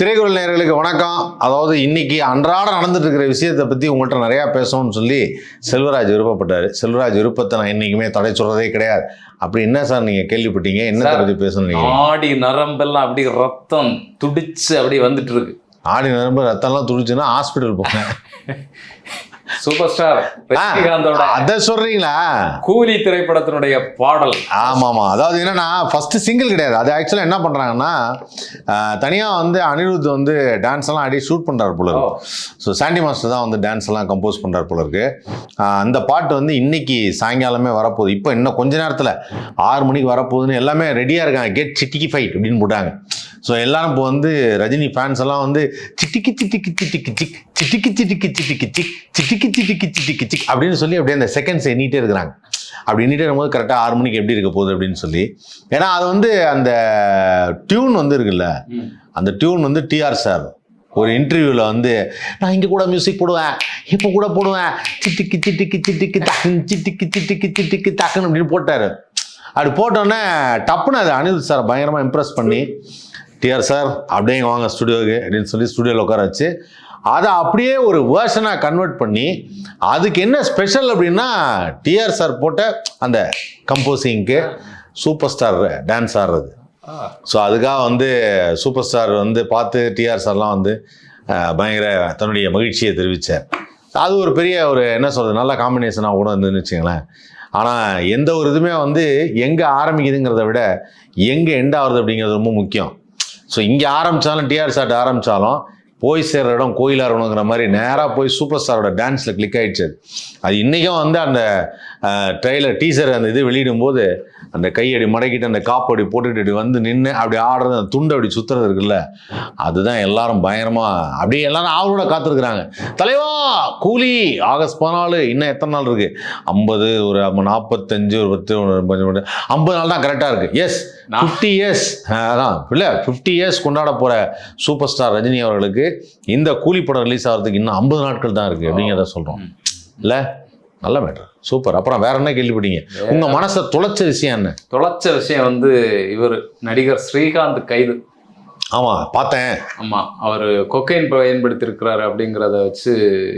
திரைக்குறள் நேயர்களுக்கு வணக்கம். அதாவது இன்னைக்கு அன்றாட நடந்துட்டு இருக்கிற விஷயத்தை பத்தி உங்கள்கிட்ட நிறைய பேசணும்னு சொல்லி செல்வராஜ் விருப்பப்பட்டாரு. செல்வராஜ் விருப்பத்தை நான் என்னைக்குமே தடை சொல்றதே கிடையாது. அப்படி என்ன சார் நீங்க கேள்விப்பட்டீங்க? சார், பத்தி பேசணும் ஆடி நரம்பெல்லாம் அப்படி ரத்தம் துடிச்சு அப்படி வந்துட்டு இருக்கு ஆடி நரம்பு ரத்தம்லாம் துடிச்சுன்னா ஹாஸ்பிட்டல் போங்க. சூப்பர் ஸ்டார் ரஜினிகாந்தோட அதை சொல்றீங்களா? கூலி திரைப்படத்தினுடைய பாடல். ஆமா ஆமா அதாவது என்னன்னா ஃபர்ஸ்ட் சிங்கிள் கிடையாது. அது ஆக்சுவலாக என்ன பண்றாங்கன்னா தனியா வந்து அனிருத் வந்து டான்ஸ் எல்லாம் ஆடி ஷூட் பண்றாரு போல இருக்கு. ஸோ சாண்டி மாஸ்டர் தான் வந்து டான்ஸ் எல்லாம் கம்போஸ் பண்ணுறாரு போல இருக்கு. அந்த பாட்டு வந்து இன்னைக்கு சாயங்காலமே வரப்போகுது. இப்போ இன்னும் கொஞ்ச நேரத்தில் ஆறு மணிக்கு வரப்போகுதுன்னு எல்லாமே ரெடியாக இருக்காங்க. கெட் சிட்டிக்கு ஃபைட் அப்படின்னு போட்டாங்க. ஸோ எல்லாரும் இப்போ வந்து ரஜினி ஃபேன்ஸ் எல்லாம் வந்து சிட்டிக்கு சிட்டிக்கு சிட்டிக்கு சிக் சிட்டிக்கு சிட்டிக்கு சிட்டிக்கு சிக் சிட்டிக்கு சிட்டிக்கு சிட்டிக்கு சிக் அப்படின்னு சொல்லி அப்படியே அந்த செகண்ட்ஸ் எண்ணிட்டே இருக்கிறாங்க அப்படி எண்ணிட்டே இருக்கும்போது கரெக்டாக ஆறு மணிக்கு எப்படி இருக்க போகுது அப்படின்னு சொல்லி ஏன்னா அது வந்து அந்த டியூன் வந்து இருக்குல்ல அந்த டியூன் வந்து டிஆர் சார் ஒரு இன்டர்வியூவில் வந்து நான் இங்கே கூட மியூசிக் போடுவேன் இப்போ கூட போடுவேன் சிட்டிக்கு சிட்டிக்கு சிட்டிக்கு டக்குன்னு சிட்டிக்கு சிட்டிக்கு சிட்டிக்கு டக்குன்னு அப்படின்னு போட்டார் அப்படி போட்டோன்னே டப்புன்னு அது அனிருத் சார் பயங்கரமாக இம்ப்ரெஸ் பண்ணி டிஆர் சார் அப்படியே வாங்க ஸ்டுடியோவுக்கு அப்படின்னு சொல்லி ஸ்டுடியோவில் உட்கார வச்சு அதை அப்படியே ஒரு வேர்ஷனாக கன்வெர்ட் பண்ணி அதுக்கு என்ன ஸ்பெஷல் அப்படின்னா டிஆர் சார் போட்ட அந்த கம்போசிங்க்கு சூப்பர் ஸ்டார் டான்ஸ் ஆடுறது. ஸோ அதுக்காக வந்து சூப்பர் ஸ்டார் வந்து பார்த்து டிஆர் சார்லாம் வந்து பயங்கர தன்னுடைய மகிழ்ச்சியை தெரிவித்தார் அது ஒரு பெரிய ஒரு என்ன சொல்கிறது நல்ல காம்பினேஷனாக கூட இருந்துன்னு வச்சுங்களேன் ஆனால் எந்த ஒரு இதுவுமே வந்து எங்கே ஆரம்பிக்குதுங்கிறத விட எங்கே எண்ட் ஆகுது அப்படிங்கிறது ரொம்ப முக்கியம். ஸோ இங்கே ஆரம்பித்தாலும் டிஆர் சார்ட் ஆரம்பித்தாலும் போய் சேர்ற இடம் கோயிலாக இருக்கணுங்கிற மாதிரி நேராக போய் சூப்பர் ஸ்டாரோட டான்ஸில் கிளிக் ஆயிடுச்சு. அது. இன்றைக்கும் வந்து அந்த ட்ரெய்லர் டீசர் அந்த இது வெளியிடும்போது அந்த கையடி மடக்கிட்டு அந்த காப்பு அப்படி போட்டுக்கிட்டு வந்து நின்று அப்படி ஆடுறது அந்த துண்டு அப்படி சுற்றுறது இருக்குல்ல அதுதான் எல்லாரும் பயங்கரமாக அப்படியே எல்லாரும் ஆவலோட காத்திருக்கிறாங்க. தலைவா கூலி ஆகஸ்ட் பதினாலு இன்னும் எத்தனை நாள் இருக்குது ஐம்பது ஒரு நாற்பத்தஞ்சு ஒரு பத்து ஒரு ஐம்பது நாள் தான் கரெக்டாக இருக்குது எஸ் ஃபிஃப்டி இயர்ஸ் அதான். இல்லை ஃபிஃப்டி இயர்ஸ் கொண்டாட போகிற சூப்பர் ஸ்டார் ரஜினி அவர்களுக்கு இந்த கூலி படம் ரிலீஸ் ஆகிறதுக்கு இன்னும் ஐம்பது நாட்கள் தான் இருக்குது அப்படிங்கிறத சொல்கிறோம். இல்லை? நல்ல மேட்டர் சூப்பர் அப்புறம் வேற என்ன கேள்விப்பட்டீங்க? உங்கள் மனசை துளைச்ச விஷயம் என்ன? தொலைச்ச விஷயம் வந்து இவர் நடிகர் ஸ்ரீகாந்த் கைது. ஆமாம் பார்த்தேன். ஆமா அவர் கொக்கைன் பயன்படுத்தியிருக்கிறாரு அப்படிங்கிறத வச்சு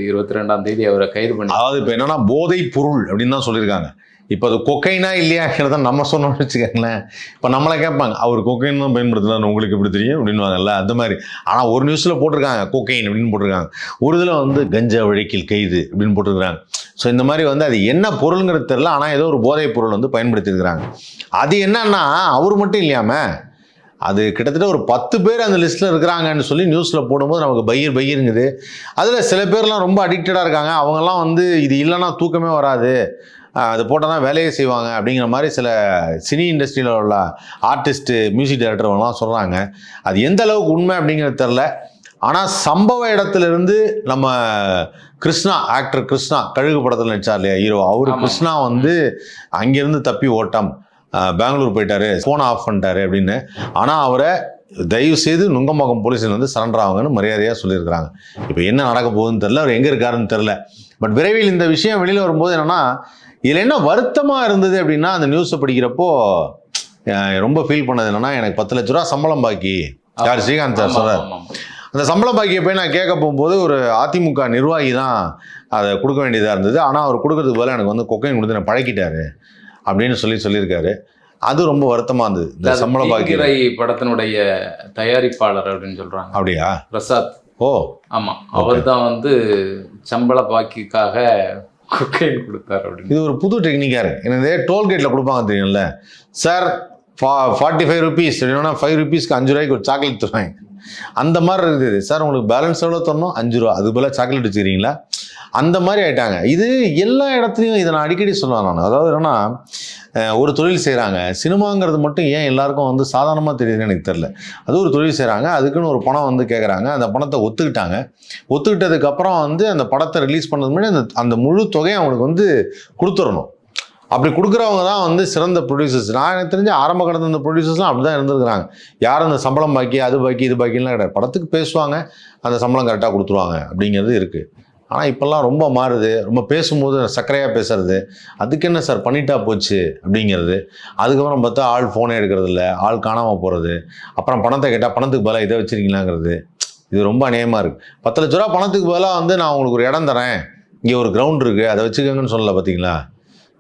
இருபத்தி ரெண்டாம் தேதி அவரை கைது பண்ணி அதாவது இப்போ என்னன்னா போதை பொருள் அப்படின்னு தான் சொல்லியிருக்காங்க. இப்போ அது கொக்கைனா இல்லையாங்கிறத நம்ம சொன்னோம்னு வச்சுக்கோங்களேன். இப்போ நம்மளை கேட்பாங்க அவர் கொக்கைன் தான் பயன்படுத்தினார் உங்களுக்கு எப்படி தெரியும்? அப்படின்வாங்கல்ல அந்த மாதிரி. ஆனால் ஒரு நியூஸில் போட்டிருக்காங்க கொக்கைன் அப்படின்னு போட்டிருக்காங்க. ஒரு இதில் வந்து கஞ்சா வழக்கில் கைது அப்படின்னு போட்டிருக்கிறாங்க. ஸோ இந்த மாதிரி வந்து அது என்ன பொருளுங்கிறது தெரில ஆனால் ஏதோ ஒரு போதைப் பொருள் வந்து பயன்படுத்தியிருக்கிறாங்க. அது என்னன்னா அவர் மட்டும் இல்லையாமல் அது கிட்டத்தட்ட ஒரு பத்து பேர் அந்த லிஸ்ட்டில் இருக்கிறாங்கன்னு சொல்லி நியூஸில் போடும்போது நமக்கு பயிர் பயிருங்குது. அதில் சில பேர்லாம் ரொம்ப அடிக்டடாக இருக்காங்க. அவங்கெல்லாம் வந்து இது இல்லைன்னா தூக்கமே வராது. அது போட்டால் தான் வேலையே செய்வாங்க அப்படிங்கிற மாதிரி சில சினி இண்டஸ்ட்ரியில் உள்ள ஆர்டிஸ்ட்டு மியூசிக் டைரக்டர்லாம் சொல்கிறாங்க அது எந்த அளவுக்கு உண்மை அப்படிங்கிறது தெரில ஆனால் சம்பவ இடத்துலேருந்து நம்ம கிருஷ்ணா ஆக்டர் கிருஷ்ணா கழுகு படத்தில் நடிச்சார் இல்லையா ஹீரோ அவர். கிருஷ்ணா வந்து அங்கேருந்து தப்பி ஓட்டம். பெங்களூர் போயிட்டாரு ஃபோனை ஆஃப் பண்ணிட்டாரு அப்படின்னு. ஆனால் அவரை தயவு செய்து நுங்கம்பாக்கம் போலீஸில் வந்து சரண்டர் ஆகுங்கன்னு மரியாதையாக சொல்லியிருக்கிறாங்க. இப்போ என்ன நடக்க போகுதுன்னு தெரில அவர் எங்கே இருக்காருன்னு தெரில பட் விரைவில் இந்த விஷயம் வெளியில் வரும்போது என்னன்னா இதில் என்ன வருத்தமாக இருந்தது அப்படின்னா அந்த நியூஸை படிக்கிறப்போ ரொம்ப ஃபீல் பண்ணது என்னன்னா எனக்கு பத்து லட்ச ரூபா சம்பளம் பாக்கி. யார் ஸ்ரீகாந்த் சார் சொல்கிறார். அந்த சம்பளம் பாக்கியை போய் நான் கேட்க போகும்போது ஒரு அதிமுக நிர்வாகி தான் அதை கொடுக்க வேண்டியதாக இருந்தது. ஆனால் அவர் கொடுக்கறதுக்கு பதிலா எனக்கு வந்து கொக்கைன் கொடுத்து நான் பழக்கிட்டாரு அப்படின்னு சொல்லி சொல்லியிருக்காரு. அது ரொம்ப வருத்தமாக இருந்தது இந்த சம்பள பாக்கி தீங்கிரை படத்தினுடைய தயாரிப்பாளர் அப்படின்னு சொல்றாங்க. அப்படியா? பிரசாத். ஓ. ஆமா. அவர் தான் வந்து சம்பள பாக்கிக்காக கொக்கைன் கொடுத்தார் அப்படின்னு. இது ஒரு புது டெக்னிக்காக இருக்குது எனக்கு டோல்கேட்டில் கொடுப்பாங்க தெரியும்ல? சார் ஃபா ஃபார்ட்டி ஃபைவ் ருபீஸ் இல்லைன்னா ஃபைவ் ருபீஸ்க்கு அஞ்சு ரூபாய்க்கு ஒரு சாக்லேட் தருவாங்க. அந்த மாதிரி இருக்குது சார் உங்களுக்கு பேலன்ஸ் எவ்வளோ தரணும்? அஞ்சு ரூபா. அது போல் சாக்லேட் வச்சுக்கிறீங்களா? அந்த மாதிரி ஆயிட்டாங்க. இது எல்லா இடத்துலையும் இதை நான் அடிக்கடி சொல்லுவேன் நான். அதாவது என்னன்னா ஒரு தொழில் செய்கிறாங்க சினிமாங்கிறது மட்டும் ஏன் எல்லாருக்கும் வந்து சாதாரணமாக தெரியுதுன்னு எனக்கு தெரில அது ஒரு தொழில் செய்கிறாங்க அதுக்குன்னு ஒரு பணம் வந்து கேட்குறாங்க அந்த பணத்தை ஒத்துக்கிட்டாங்க. ஒத்துக்கிட்டதுக்கப்புறம் வந்து அந்த படத்தை ரிலீஸ் பண்ணது முன்னாடி அந்த அந்த முழு தொகையை அவங்களுக்கு வந்து கொடுத்துடணும். அப்படி கொடுக்குறவங்க தான் வந்து சிறந்த ப்ரொடியூசர்ஸ் நான் எனக்கு தெரிஞ்ச ஆரம்ப கடந்த இந்த ப்ரொடியூசர்ஸ்லாம் அப்படி தான் இருந்திருக்கிறாங்க. யாரும் அந்த சம்பளம் பாக்கி அது பாக்கி இது பாக்கிலாம் கிடையாது. படத்துக்கு பேசுவாங்க. அந்த சம்பளம் கரெக்டாக கொடுத்துருவாங்க அப்படிங்கிறது இருக்குது ஆனால் இப்போல்லாம் ரொம்ப மாறுது. ரொம்ப பேசும்போது சர்க்கரையாக பேசுறது. அதுக்கு என்ன சார் பண்ணிட்டா போச்சு அப்படிங்கிறது. அதுக்கப்புறம் பார்த்தா ஆள் ஃபோனே எடுக்கிறது இல்லை ஆள் காணாமல் போகிறது அப்புறம் பணத்தை கேட்டால் பணத்துக்கு பதிலாக இதை வச்சிருக்கீங்களாங்கிறது. இது ரொம்ப அநியாயமாக இருக்குது பத்து லட்ச ரூபா பணத்துக்கு பதிலாக வந்து நான் உங்களுக்கு ஒரு இடம் தரேன். இங்கே ஒரு கிரவுண்ட் இருக்குது அதை வச்சுக்கோங்கன்னு சொல்லல பார்த்தீங்களா?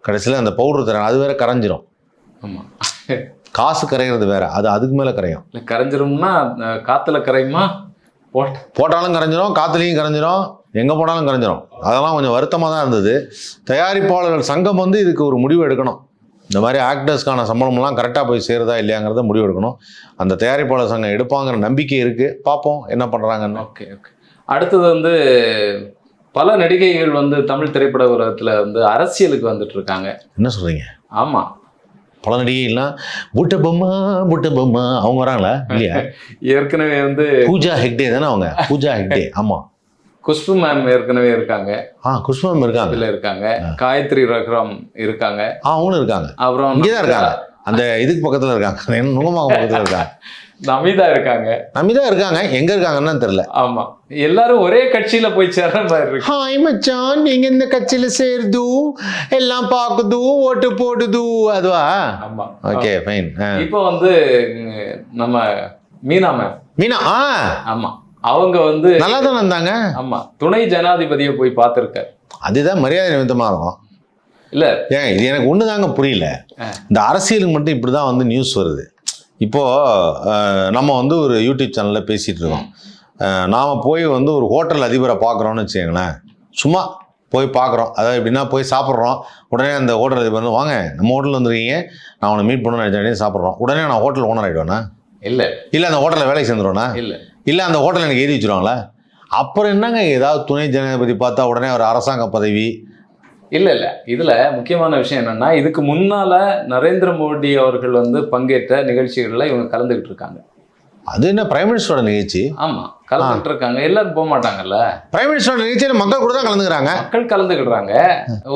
கடைசியில் அந்த பவுடர் தரேன். அது வேற கரைஞ்சிரும். ஆமா. காசு கரைகிறது வேற. அது அதுக்கு மேலே கரையும். இல்ல கரைஞ்சிரும்னா காத்துல கரையுமா? போட்ட போட்டாலும் கரைஞ்சிரும் காற்றுலையும் கரைஞ்சிரும். எங்கே போனாலும் கரைஞ்சிரும். அதெல்லாம் கொஞ்சம் வருத்தமாக தான் இருந்தது. தயாரிப்பாளர்கள் சங்கம் வந்து இதுக்கு ஒரு முடிவு எடுக்கணும். இந்த மாதிரி ஆக்டர்ஸ்க்கான சம்பளம்லாம் கரெக்டாக போய் சேருதா இல்லையாங்கிறத முடிவு எடுக்கணும். அந்த தயாரிப்பாளர் சங்கம் எடுப்பாங்கிற நம்பிக்கை இருக்குது பார்ப்போம் என்ன பண்ணுறாங்கன்னு ஓகே ஓகே. அடுத்தது வந்து பல நடிகைகள் வந்து தமிழ் திரைப்பட உலகத்துல வந்து அரசியலுக்கு வந்துட்டு இருக்காங்க. என்ன சொல்கிறீங்க ஆமா. பல நடிகைலாம் புட்ட பொம்மா புட்ட பொம்மா அவங்க வராங்களா? இல்லையா? ஏற்கனவே வந்து பூஜா ஹெக்டே தானே அவங்க? பூஜா ஹெக்டே ஆமாம் குஷ்பு மேம் ஏற்கனவே இருக்காங்க. ஆ குஷ்பம் இருக்காங்க. இதுல இருக்காங்க. காயத்ரி ரகுராம் இருக்காங்க. ஆ அவங்களும் இருக்காங்க. அப்புறம் இங்கே தான் இருக்காங்க. அந்த இதுக்கு பக்கத்தில் இருக்காங்க. நுங்கமாக பக்கத்தில் இருக்காங்க. நமிதா இருக்காங்க. நம்பிதா இருக்காங்க. எங்கே இருக்காங்கன்னு தெரில ஆமா. எல்லாரும் ஒரே கட்சியில போய் சேர்ற மாதிரி இருக்கு. ஹாய் மச்சான் நீங்க இந்த கட்சியில சேருது எல்லாம் பாக்குது ஓட்டு போடுது அதுவா? ஆமா. ஓகே ஃபைன் இப்போ வந்து நம்ம மீனா மேம் மீனா ஆ. ஆமா. அவங்க வந்து நல்லா தானே இருந்தாங்க ஆமா துணை ஜனாதிபதியை போய் பார்த்திருக்காரு. அதுதான் மரியாதை நிமித்தமாக இருக்கும். இல்ல. ஏன் இது எனக்கு ஒன்று தாங்க புரியல. இந்த அரசியலுக்கு மட்டும் இப்படி தான் வந்து நியூஸ் வருது. இப்போது நம்ம வந்து ஒரு யூடியூப் சேனலில் பேசிகிட்டு இருக்கோம். நாம் போய் வந்து ஒரு ஹோட்டல் அதிபரை பார்க்குறோன்னு வச்சுக்கோங்களேன். சும்மா போய் பார்க்குறோம். அதாவது எப்படின்னா போய் சாப்பிட்றோம். உடனே அந்த ஹோட்டல் அதிபர் வந்து வாங்க நம்ம ஹோட்டலில் வந்துருக்கீங்க. நான் உன்னை மீட் பண்ணணும்னு நினச்சேன் சாப்பிட்றோம். உடனே நான் ஹோட்டல் ஓனர் ஆகிடுவேண்ணா இல்ல. இல்லை அந்த ஹோட்டலில் வேலைக்கு சேர்ந்துருவேண்ணா இல்ல. இல்லை அந்த ஹோட்டல் எனக்கு எழுதி வச்சுருவாங்களா? அப்புறம் என்னங்க ஏதாவது துணை ஜனாதிபதி பார்த்தா உடனே ஒரு அரசாங்க பதவி? இல்லை இல்லை. இதில் முக்கியமான விஷயம் என்னென்னா இதுக்கு முன்னால் நரேந்திர மோடி அவர்கள் வந்து பங்கேற்ற நிகழ்ச்சிகளில் இவங்க கலந்துக்கிட்டு இருக்காங்க. அது என்ன பிரைம் மினிஸ்டரோட நிகழ்ச்சி? ஆமா கலந்துகிட்டு இருக்காங்க எல்லாரும் போக மாட்டாங்கல்ல? பிரைம் மினிஸ்டரோட நிகழ்ச்சியில் மக்கள் கூட தான் கலந்துக்கிறாங்க. மக்கள் கலந்துக்கிடுறாங்க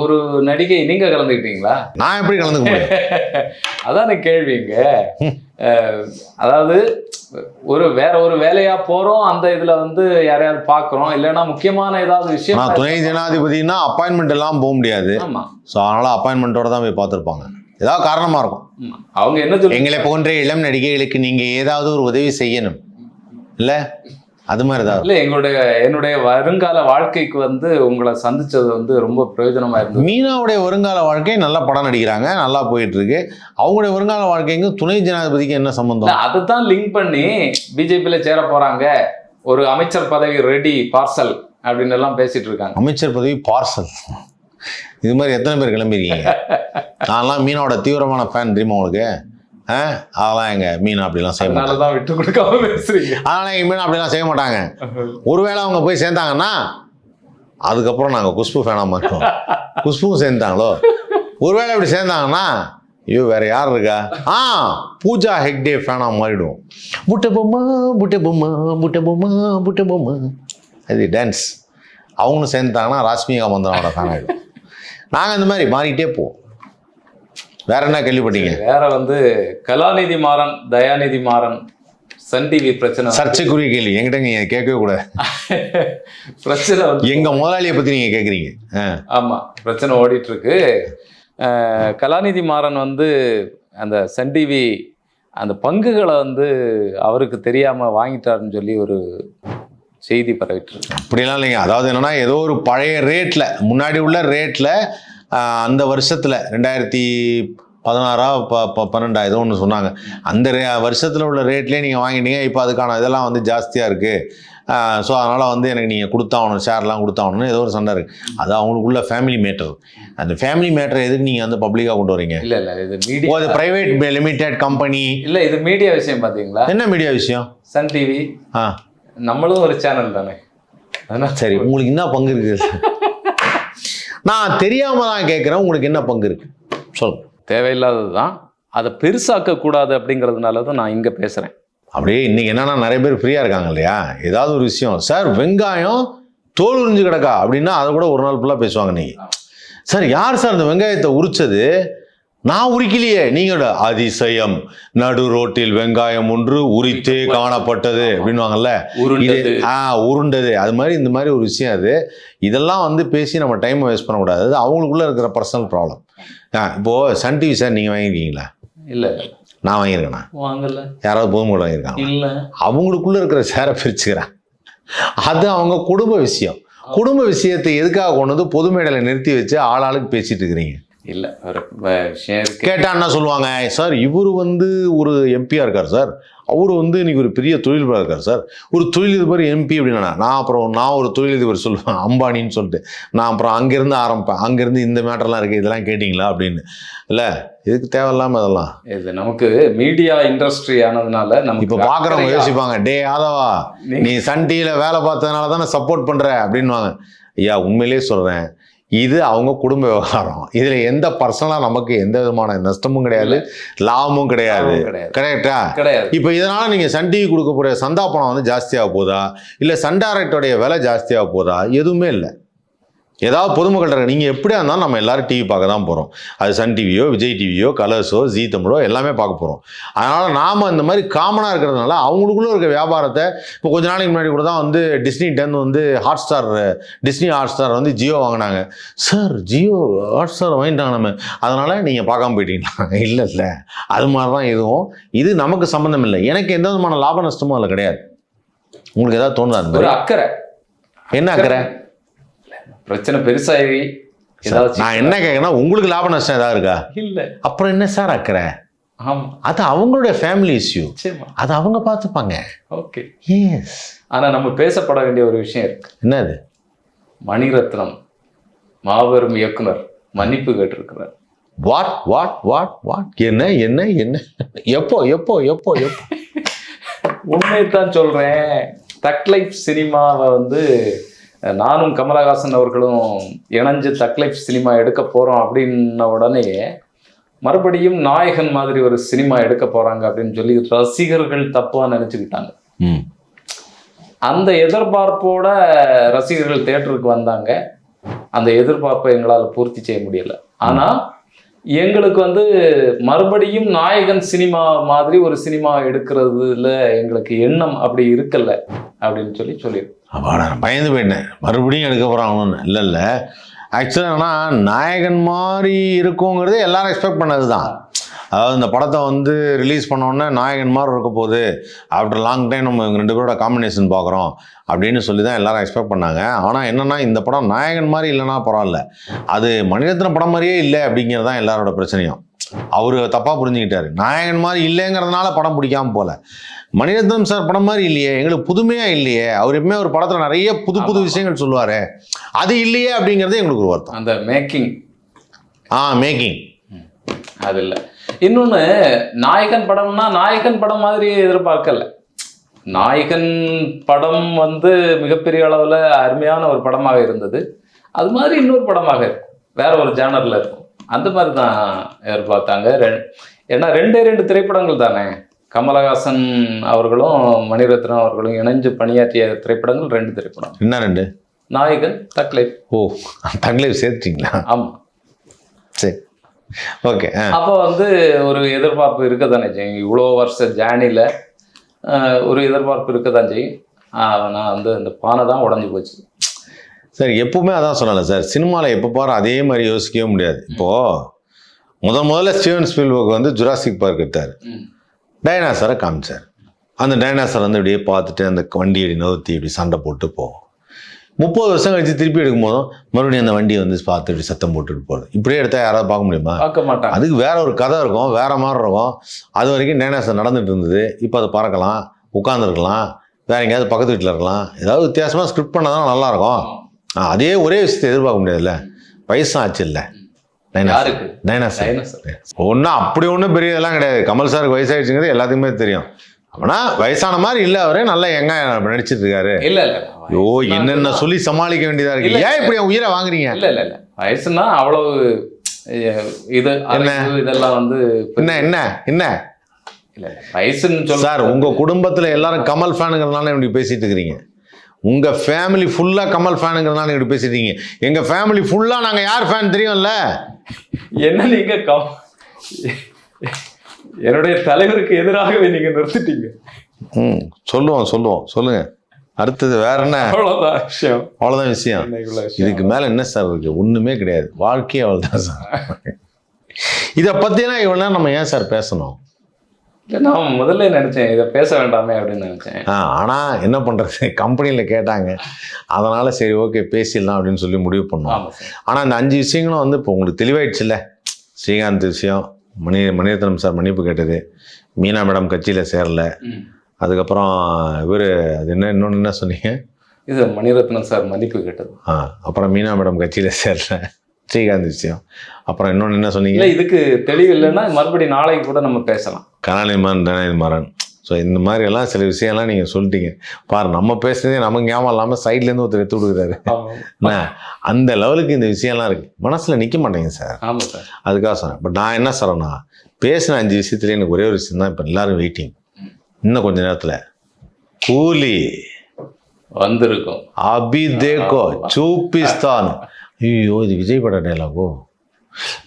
ஒரு நடிகை நீங்க கலந்துக்கிட்டீங்களா நான் எப்படி கலந்துக்க முடியும்? அதான கேள்விங்க அதாவது ஒரு வேற ஒரு வேலையா போறோம் அந்த இதுல வந்து யாரையாவது பாக்குறோம் இல்லைன்னா முக்கியமான ஏதாவது விஷயம் துணை ஜனாதிபதினா அப்பாயின்மெண்ட் எல்லாம் போக முடியாது. ஆமா. ஸோ அதனால அப்பாயின்மெண்ட்டோட தான் போய் பார்த்துருப்பாங்க. ஏதாவது காரணமா இருக்கும். அவங்க என்ன எங்களை போன்ற இளம் நடிகைகளுக்கு நீங்க ஏதாவது ஒரு உதவி செய்யணும். இல்ல? அது மாதிரி தான் இல்ல எங்களுடைய என்னுடைய வருங்கால வாழ்க்கைக்கு வந்து உங்களை சந்திச்சது வந்து ரொம்ப பிரயோஜனமா இருந்தது. மீனாவுடைய வருங்கால வாழ்க்கை நல்லா படம் நடிக்கிறாங்க நல்லா போயிட்டு இருக்கு அவங்களுடைய வருங்கால வாழ்க்கைக்கு துணை ஜனாதிபதிக்கு என்ன சம்பந்தம்? அதுதான் லிங்க் பண்ணி பிஜேபியில சேர போறாங்க. ஒரு அமைச்சர் பதவி ரெடி பார்சல் அப்படின்னு எல்லாம் பேசிட்டு இருக்காங்க. அமைச்சர் பதவி பார்சல் இது மாதிரி எத்தனை பேர் கிளம்பியிருக்கீங்க நான்லாம் மீனாவோட தீவிரமான ஃபேன் தெரியுமா உங்களுக்கு? ஆ? அதெல்லாம் எங்க மீனா அப்படிலாம் செய்ய மாட்டாங்க. விட்டு கொடுக்காம பேசுறீங்க. அதனால எங்க மீனா அப்படிலாம் செய்ய மாட்டாங்க. ஒருவேளை அவங்க போய் சேர்ந்தாங்கன்னா அதுக்கப்புறம் நாங்கள் குஷ்பு ஃபேனாக மாட்டோம் குஷ்புவும் சேர்ந்தாங்களோ ஒருவேளை இப்படி சேர்ந்தாங்கன்னா ஐயோ வேற யார் இருக்கா? ஆ பூஜா ஹெக்டே ஃபேனாக மாறிடுவோம். புட்ட பொம்மா புட்ட பொம்மா புட்ட பொம்மா புட்ட பொம்மா. அது டான்ஸ் அவங்களும் சேர்ந்துட்டாங்கன்னா ராஷ்மிகா மந்திராவோட ஃபேன் ஆகிடும் நாங்கள் இந்த மாதிரி மாறிக்கிட்டே போவோம். வேற என்ன கேள்விப்பட்டீங்க? வேற வந்து கலாநிதி மாறன் தயாநிதி மாறன் சன் டிவி பிரச்சனை சர்ச்சைக்குரிய கேள்வி. என்கிட்ட நீங்கள் கேட்கவே கூடாது. பிரச்சனை எங்க முதலாளியை பற்றி நீங்கள் கேட்குறீங்க ஆ. ஆமா பிரச்சனை ஓடிட்டு இருக்கு கலாநிதி மாறன் வந்து அந்த சன் டிவி அந்த பங்குகளை வந்து அவருக்கு தெரியாம வாங்கிட்டாருன்னு சொல்லி ஒரு செய்தி பரவிட்டு அப்படிலாம் இல்லைங்க. அதாவது என்னன்னா ஏதோ ஒரு பழைய ரேட்டில் முன்னாடி உள்ள ரேட்டில் அந்த வருஷத்தில் ரெண்டாயிரத்தி பதினாறா ப பன்னெண்டா ஏதோ ஒன்று சொன்னாங்க. அந்த ரே வருஷத்தில் உள்ள ரேட்லேயே நீங்கள் வாங்கிட்டீங்க இப்போ அதுக்கான இதெல்லாம் வந்து ஜாஸ்தியாக இருக்குது ஸோ அதனால் வந்து எனக்கு நீங்கள் கொடுத்தாகணும் ஷேர்லாம் கொடுத்தாகணும்னு ஏதோ ஒரு சண்டை இருக்குது அது அவங்களுக்குள்ள ஃபேமிலி மேட்டர் அந்த ஃபேமிலி மேட்டர் எதுக்கு நீங்கள் வந்து பப்ளிக்காக கொண்டு வரீங்க? இல்ல இல்ல இது மீடியா அது ப்ரைவேட் லிமிடெட் கம்பெனி இல்ல இது மீடியா விஷயம் பாத்தீங்களா? என்ன மீடியா விஷயம்? சன் டிவி ஆ. நம்மளும் ஒரு சேனல் தானே. அதனால சரி உங்களுக்கு என்ன பங்கு இருக்கு? நான் தெரியாம தான் கேட்குறேன் உங்களுக்கு என்ன பங்கு இருக்கு? சொல்லுங்க. தேவையில்லாதது தான் அதை பெருசாக்க கூடாது அப்படிங்கிறதுனால தான் நான் இங்க பேசுறேன். அப்படியே இன்னைக்கு என்னன்னா நிறைய பேர் ஃப்ரீயாக இருக்காங்க இல்லையா? ஏதாவது ஒரு விஷயம் சார் வெங்காயம் தோல் உறிஞ்சு கிடக்கா? அப்படின்னா அதை கூட ஒரு நாள் ஃபுல்லாக பேசுவாங்க நீங்கள் சார் யார் சார் இந்த வெங்காயத்தை உரிச்சது? நான் உரிக்கலையே நீங்களோட. அதிசயம். நடு ரோட்டில் வெங்காயம் ஒன்று உரித்தே காணப்பட்டது அப்படின்வாங்கல்ல இது உருண்டது. ஆ உருண்டது. அது மாதிரி இந்த மாதிரி ஒரு விஷயம் அது. இதெல்லாம் வந்து பேசி நம்ம டைமை வேஸ்ட் பண்ணக்கூடாது. அது அவங்களுக்குள்ள இருக்கிற பர்சனல் ப்ராப்ளம் ஆ இப்போ சன் டிவி சார் நீங்கள் வாங்கியிருக்கீங்களா? இல்ல. நான் வாங்கியிருக்கேண்ணா வாங்கல. யாராவது பொதுமக்கள் வாங்கியிருக்காங்க இல்ல. அவங்களுக்குள்ள இருக்கிற சேரை பிரிச்சுக்கிறேன். அது அவங்க குடும்ப விஷயம். குடும்ப விஷயத்தை எதுக்காக கொண்டு வந்து பொது மேடையில் நிறுத்தி வச்சு ஆளாளுக்கு பேசிட்டு இருக்கிறீங்க? இல்ல ஒரு வ- விஷயம் இருக்கு. கேட்டா என்ன சொல்லுவாங்க சார் இவர் வந்து ஒரு எம்பியா இருக்கார் சார். அவர் வந்து இன்னைக்கு ஒரு பெரிய தொழிலதிபர் இருக்கார் சார். ஒரு தொழிலதிபர் எம்பி அப்படின்னா நான் அப்புறம் நான் ஒரு தொழிலதிபர் சொல்லுவேன் அம்பானின்னு சொல்லிட்டு. நான் அப்புறம் அங்கேருந்து ஆரம்பிப்பேன். அங்கேருந்து இந்த மேட்டர்லாம் இருக்குது இதெல்லாம் கேட்டிங்களா? அப்படின்னு. இல்லை இதுக்கு தேவையில்லாம அதெல்லாம் இது நமக்கு மீடியா இண்டஸ்ட்ரி ஆனதுனால நமக்கு இப்போ பார்க்குறவங்க யோசிப்பாங்க டே யாதவா நீ- சன் டிவியில் வேலை பார்த்ததுனால தானே சப்போர்ட் பண்ணுற அப்படின்வாங்க ஐயா உண்மையிலேயே சொல்கிறேன் இது அவங்க குடும்ப விவகாரம். இதில் எந்த பர்சனலாக நமக்கு எந்த விதமான நஷ்டமும் கிடையாது லாபமும் கிடையாது. கரெக்டா கிடையாது. இப்போ இதனால நீங்க சன் டிவி கொடுக்க சந்தா பணம் வந்து ஜாஸ்தியாக போதா? இல்ல சன் டைரக்டோடைய விலை ஜாஸ்தியாக போதா? எதுவுமே இல்லை. ஏதாவது பொதுமக்கள்கிட்ட நீங்க எப்படியா இருந்தாலும் நம்ம எல்லாரும் டிவி பார்க்க தான் போறோம். அது சன் டிவியோ விஜய் டிவியோ கலர்ஸோ ஜீ தமிழோ எல்லாமே பார்க்க போறோம். அதனால நாம இந்த மாதிரி காமனா இருக்கிறதுனால அவங்களுக்குள்ள இருக்க வியாபாரத்தை இப்போ கொஞ்ச நாளைக்கு முன்னாடி கூட தான் வந்து டிஸ்னிட்டேருந்து வந்து Hotstar Disney Hotstar வந்து ஜியோ வாங்கினாங்க. சார் ஜியோ ஹாட் ஸ்டார் வாங்கிட்டாங்க நம்ம. அதனால நீங்க பார்க்காம போயிட்டீங்களா? இல்லை இல்லை. அது மாதிரி தான் இதுவும். இது நமக்கு சம்மந்தம் இல்லை. எனக்கு எந்த விதமான லாப நஷ்டமும் அதில் கிடையாது. உங்களுக்கு ஏதாவது தோணுதா ஒரு அக்கறை. என்ன அக்கறை? பிரச்சனை பெருசாகி ஏதாவது நான் என்ன கேட்கறேன்னா உங்களுக்கு லாப நஷ்டம் ஏதாவது இருக்கா? இல்ல. அப்புறம் என்ன சார் அக்கறை ஆமா. அது அவங்களுடைய ஃபேமிலி இஷ்யூ அது அவங்க பார்த்துப்பாங்க. ஓகே. எஸ் ஆனா நம்ம பேசப்பட வேண்டிய ஒரு விஷயம் இருக்கு. என்னது? மணிரத்னம் மாபெரும் இயக்குனர் மன்னிப்பு கேட்டிருக்கிறார். வாட் வாட் வாட் வாட் என்ன என்ன என்ன? எப்போ எப்போ எப்போ எப்போ? உண்மையைத்தான் சொல்றேன். தக் லைஃப் சினிமாவை வந்து நானும் கமலஹாசன் அவர்களும் இணைஞ்சு தக் லைஃப் சினிமா எடுக்க போறோம் அப்படின்ன உடனே மறுபடியும் நாயகன் மாதிரி ஒரு சினிமா எடுக்க போறாங்க அப்படின்னு சொல்லி ரசிகர்கள் தப்பா நினைச்சுக்கிட்டாங்க. அந்த எதிர்பார்ப்போட ரசிகர்கள் தேட்டருக்கு வந்தாங்க. அந்த எதிர்பார்ப்பை எங்களால் பூர்த்தி செய்ய முடியல. ஆனா எங்களுக்கு வந்து மறுபடியும் நாயகன் சினிமா மாதிரி ஒரு சினிமா எடுக்கிறதுல எங்களுக்கு எண்ணம் அப்படி இருக்கல அப்படின்னு சொல்லி சொல்லியிருக்கோம் அப்போ நான் பயந்து போயிட்டேன். மறுபடியும் எடுக்க போகிறாங்கன்னு இல்லை இல்லை. ஆக்சுவலாக ஆனால் நாயகன் மாதிரி இருக்குங்கிறது எல்லாரும் எக்ஸ்பெக்ட் பண்ணது தான் அதாவது இந்த படத்தை வந்து ரிலீஸ் பண்ணோன்னே நாயகன் மாதிரி இருக்க போகுது. ஆஃப்டர் லாங் டைம் நம்ம இவங்க ரெண்டு பேரோட காம்பினேஷன் பார்க்குறோம் அப்படின்னு சொல்லி தான் எல்லாரும் எக்ஸ்பெக்ட் பண்ணாங்க. ஆனால் என்னென்னா இந்த படம் நாயகன் மாதிரி இல்லைன்னா பரவாயில்ல. அது மணிரத்ன படம் மாதிரியே இல்லை அப்படிங்கிறது தான் எல்லாரோட பிரச்சனையும். அவர் தப்பாக புரிஞ்சுக்கிட்டாரு. நாயகன் மாதிரி இல்லைங்கிறதுனால படம் பிடிக்காம போல. மணிரத்னம் சார் படம் மாதிரி இல்லையே எங்களுக்கு புதுமையா இல்லையே அவர் எப்பவுமே ஒரு படத்துல நிறைய புது புது விஷயங்கள் சொல்லுவாரு. அது இல்லையே அப்படிங்கிறது எங்களுக்கு ஒரு வருத்தம். அந்த மேக்கிங் ஆ மேக்கிங் அது இல்லை. இன்னொன்று நாயகன் படம்னா நாயகன் படம் மாதிரி எதிர்பார்க்கல. நாயகன் படம் வந்து மிகப்பெரிய அளவில் அருமையான ஒரு படமாக இருந்தது. அது மாதிரி இன்னொரு படமாக இருக்கும். வேற ஒரு ஜானரில் இருக்கும். அந்த மாதிரி தான் எதிர்பார்த்தாங்க. ரெ- ஏன்னா ரெண்டே ரெண்டு திரைப்படங்கள் தானே. கமலஹாசன் அவர்களும் மணிரத்னம் அவர்களும் இணைஞ்சு பணியாற்றிய திரைப்படங்கள் ரெண்டு திரைப்படம். என்ன ரெண்டு? நாயகன் தக்லை ஓ தங்களையும் சேர்த்துட்டீங்களா? ஆமாம் சரி. ஓகே அப்போ வந்து ஒரு எதிர்பார்ப்பு இருக்க தானே செய்யும் இவ்வளோ வருஷ ஜேர்னியில் ஒரு எதிர்பார்ப்பு இருக்க தான் செய்யும் நான் வந்து அந்த பானை தான் உடஞ்சி போச்சு. சரி எப்பவுமே அதான் சொன்னல சார் சினிமாவில் எப்போ பாரு அதே மாதிரி யோசிக்கவே முடியாது. இப்போ முத முதல்ல ஸ்டீவன் ஸ்பீல்பர்க் வந்து ஜுராசிக் பார்க் எடுத்தார். டைனாசரை காமிச்சார். அந்த டைனாசர் வந்து இப்படியே பார்த்துட்டு அந்த வண்டியை இப்படி நவுத்தி இப்படி சண்டை போட்டு போகும் முப்பது வருஷம் கழிச்சு திருப்பி எடுக்கும் போதும் மறுபடியும் அந்த வண்டியை வந்து பார்த்து இப்படி சத்தம் போட்டுட்டு போகிறது இப்படியே எடுத்தால் யாராவது பார்க்க முடியுமா? பார்க்க மாட்டாங்க. அதுக்கு வேற ஒரு கதை இருக்கும் வேற மாதிரி இருக்கும். அது வரைக்கும் டைனாசர் நடந்துட்டு இருந்தது. இப்போ அதை பறக்கலாம் உட்காந்துருக்கலாம் வேற எங்கேயாவது பக்கத்து வீட்டில் இருக்கலாம். ஏதாவது வித்தியாசமாக ஸ்கிரிப்ட் பண்ணால் தான் நல்லாயிருக்கும் அதே ஒரே விஷயத்தை எதிர்பார்க்க முடியாதுல்ல. ஆச்சு இல்லை டைனாசர் டைனோசர் ஒன்றும் அப்படி ஒன்றும் பெரிய இதெல்லாம் கிடையாது. கமல் சாருக்கு வயசாயிடுச்சுங்கிறது எல்லாத்துக்குமே தெரியும். அப்படின்னா வயசான மாதிரி இல்லை அவரே. நல்லா எங்க நடிச்சிட்டு இருக்காரு இல்ல இல்ல. ஐயோ என்னென்ன சொல்லி சமாளிக்க வேண்டியதா இருக்கு. ஏன் இப்படி உயிரை வாங்குறீங்க? இல்ல இல்ல இல்ல. வயசுனா அவ்வளவு இது அறிவு இதெல்லாம் வந்து என்ன என்ன என்ன? இல்ல. வயசுன்னு சொல்ல சார் உங்க குடும்பத்துல எல்லாரும் கமல் ஃபேனுங்கிறதுனால இப்படி பேசிட்டு இருக்கிறீங்க. உங்க ஃபேமிலி ஃபுல்லா கமல் ஃபேனுங்கிறதுனால இப்படி பேசிட்டு இருக்கீங்க எங்க ஃபேமிலி ஃபுல்லா நாங்க யார் ஃபேன் தெரியும்ல? என்ன நீங்க கம் என்னுடைய தலைவருக்கு எதிராகவே நீங்க நிறுத்திட்டீங்க. ம் சொல்லுவோம் சொல்லுவோம் சொல்லுங்க. அடுத்தது வேற என்ன? அவ்வளவுதான் விஷயம். அவ்வளோதான் விஷயம். இதுக்கு மேல என்ன சார் இருக்கு? ஒண்ணுமே கிடையாது. வாழ்க்கையே அவ்வளோதான் சார். இதை பத்திலாம் இவ்வளோ நம்ம ஏன் சார் பேசணும்? நான் முதல்ல நினைச்சேன் இதை பேச வேண்டாமே அப்படின்னு நினைச்சேன். ஆ ஆனால் என்ன பண்ணுறது கம்பெனியில் கேட்டாங்க. அதனால் சரி ஓகே பேசிடலாம் அப்படின்னு சொல்லி முடிவு பண்ணோம். ஆனால் இந்த அஞ்சு விஷயங்களும் வந்து இப்போ உங்களுக்கு தெளிவாயிடுச்சுல்ல? ஸ்ரீகாந்த் விஷயம் மணி மணிரத்னம் சார் மன்னிப்பு கேட்டது. மீனா மேடம் கட்சியில் சேரல. அதுக்கப்புறம் இவர் அது என்ன இன்னொன்று என்ன சொன்னீங்க? இது மணிரத்னம் சார் மன்னிப்பு கேட்டது. ஆ அப்புறம் மீனா மேடம் கட்சியில் சேரல. ஸ்ரீகாந்த் விஷயம். அப்புறம் இன்னொன்று என்ன சொன்னீங்க? இதுக்கு தெளிவு இல்லைன்னா மறுபடியும் நாளைக்கு கூட நம்ம பேசலாம். கலாநிதிமாறன் தனநிதிமாறன் ஸோ இந்த மாதிரி எல்லாம் சில விஷயம்லாம் நீங்கள் சொல்லிட்டீங்க. பாரு நம்ம பேசுனதே நமக்கு ஞாபகம் இல்லாமல் சைட்லேருந்து ஒருத்தர் எடுத்து கொடுக்குறாரு என்ன? அந்த லெவலுக்கு இந்த விஷயம்லாம் இருக்கு. மனசில் நிற்க மாட்டேங்க சார். ஆமா சார். அதுக்காக சொன்னேன். பட் நான் என்ன சொல்கிறேன்னா பேசின அஞ்சு விஷயத்துல எனக்கு ஒரே ஒரு விஷயம் தான். இப்போ எல்லாரும் வெயிட்டிங் இன்னும் கொஞ்ச நேரத்தில் கூலி. வந்திருக்கும். அபி தேக்கோ சூப்பிஸ்தான். ஐயோ இது விஜய் பட டைலாகோ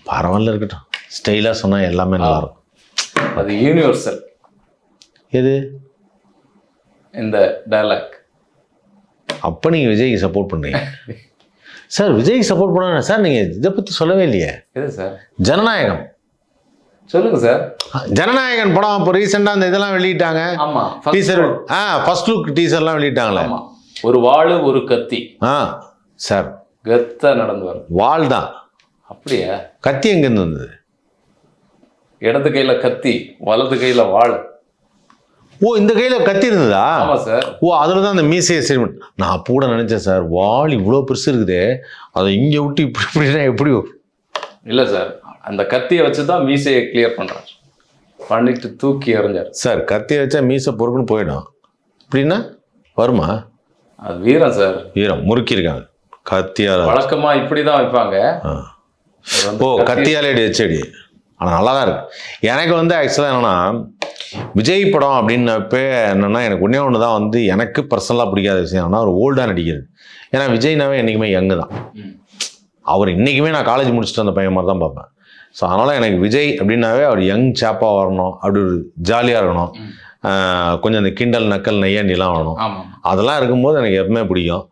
பரவாயில்ல இருக்கட்டும். ஸ்டைலாக சொன்னால் எல்லாமே நல்லா இருக்கும். அது யூனிவர்சல் எது? இந்த டயலாக் அப்போ நீங்கள் விஜய்க்கு சப்போர்ட் பண்ணுறீங்க சார் விஜய்க்கு சப்போர்ட் பண்ண சார் நீங்கள் இதை பற்றி சொல்லவே இல்லையே. எது சார்? ஜனநாயகம். சொல்லுங்க சார். ஜனநாயகன் படம் இப்போ ரீசெண்டாக அந்த இதெல்லாம் வெளியிட்டாங்க. ஆமா first டீசர். ஆ ஃபர்ஸ்ட் லுக் டீசர்லாம் வெளியிட்டாங்களே. ஒரு வாளு ஒரு கத்தி. ஆ சார். கெத்தா நடந்து வரும் வாள் தான் அப்படியா? கத்தி எங்கேருந்து வந்தது? இடது கையில கத்தி வலது கையில வாள். ஓ இந்த கையில் கத்தி இருந்ததா? ஆமா சார். ஓ அதில் தான் அந்த மீசையை சரி நான் அப்போ கூட நினச்சேன் சார். வாள் இவ்வளோ பெருசு இருக்குதே. அதை இங்கே விட்டு இப்படி இப்படின்னா எப்படி? இல்ல சார். அந்த கத்தியை வச்சு தான் மீசையை கிளியர் பண்றாரு. பண்ணிட்டு தூக்கி எறிஞ்சார். சார் கத்தியை வச்சா மீசை பொறுக்குன்னு போயிடும். இப்படின்னா வருமா? அது வீரம் சார். வீரம் முறுக்கியிருக்காங்க கத்தியால் வழக்கமா இப்படிதான் வைப்பாங்க. ஆ. இது வந்து ஓ கத்தியாலே வச்சடி. ஆனால் நல்லா தான் இருக்கு. எனக்கு வந்து ஆக்சுவலாக என்னன்னா விஜய் படம் அப்படின்னப்ப என்னன்னா எனக்கு ஒன்றே ஒன்று தான் வந்து எனக்கு பர்சனலாக பிடிக்காத விஷயம். என்னன்னா ஒரு ஓல்டாக நடிக்கிறது ஏன்னா விஜய்னாவே என்றைக்குமே யங்கு தான். அவர் இன்றைக்குமே நான் காலேஜ் முடிச்சுட்டு அந்த பையன் மாதிரி தான் பார்ப்பேன். ஸோ அதனால் எனக்கு விஜய் அப்படின்னாவே அவர் யங் சாப்பாக வரணும். அப்படி ஒரு ஜாலியாக இருக்கணும். கொஞ்சம் இந்த கிண்டல் நக்கல் நையாண்டிலாம் வரணும். அதெல்லாம் இருக்கும்போது எனக்கு எப்பவுமே பிடிக்கும்.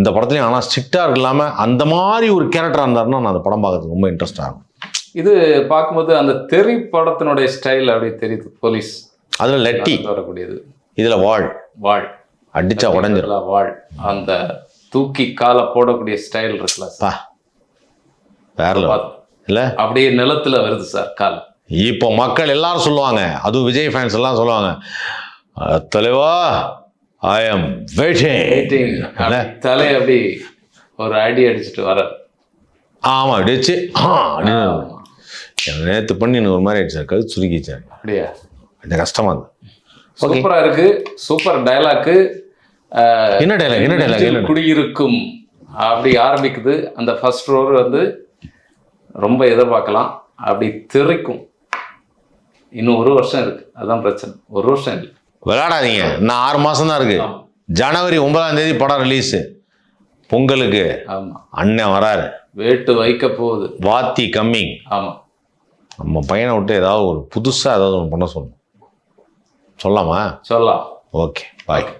இந்த படத்துலையும் ஆனால் ஸ்ட்ரிக்டாக இல்லாமல் அந்த மாதிரி ஒரு கேரக்டராக இருந்தாருன்னா நான் அந்த படம் பார்க்கறதுக்கு ரொம்ப இன்ட்ரெஸ்டாக இருக்கும். இது பார்க்கும்போது அந்த தெரி படத்தினுடைய ஸ்டைல் அப்படி தெரியுது போலீஸ் அதில் லெட்டி. வரக்கூடியது. இதில் வாழ் வாழ் அடிச்சா இதுல வாழ் அந்த தூக்கி காலை போடக்கூடிய ஸ்டைல் இருக்குல்ல சார் பா. வேற. இல்ல? அப்படியே நிலத்துல வருது சார் கால். இப்போ மக்கள் எல்லாரும் சொல்லுவாங்க. அதுவும் விஜய் ஃபேன்ஸ் எல்லாம் சொல்லுவாங்க. "அஹ், தலைவா ஐ எம் வெயிட்டிங். அப்படி தலை அப்படி ஒரு அடி அடிச்சுட்டு வர. ஆமா அடிச்சு. ஆ அப்படின்னு நேற்று பண்ணி எனக்கு ஒரு மாதிரி ஆயிடுச்சு கழுத்து சுருக்கிச்சார் அப்படியா? கொஞ்சம் கஷ்டமா இருந்தது ஓகே சூப்பரா இருக்கு. சூப்பர் டயலாக்கு என்ன டைலாக் என்ன டைலாக் குடியிருக்கும். அப்படி ஆரம்பிக்குது. அந்த ஃபர்ஸ்ட் ரோர் வந்து ரொம்ப எதிர்பார்க்கலாம். அப்படி திரைக்கும். இன்னும் ஒரு வருஷம் இருக்கு. அதான் பிரச்சனை. ஒரு வருஷம் இல்லை. விளையாடாதீங்க. இன்னும் ஆறு மாசம் தான் இருக்கு. ஆமா. ஜனவரி ஒன்பதாம் தேதி படம் ரிலீஸ் பொங்கலுக்கு ஆமா. அண்ணன் வராரு. வேட்டு வைக்க போகுது. வாத்தி கம்மிங் ஆமா. நம்ம பையனை விட்டு ஏதாவது ஒரு புதுசாக ஏதாவது ஒன்று பண்ண சொல்லணும். சொல்லாமா சொல்லலாம். Okay bye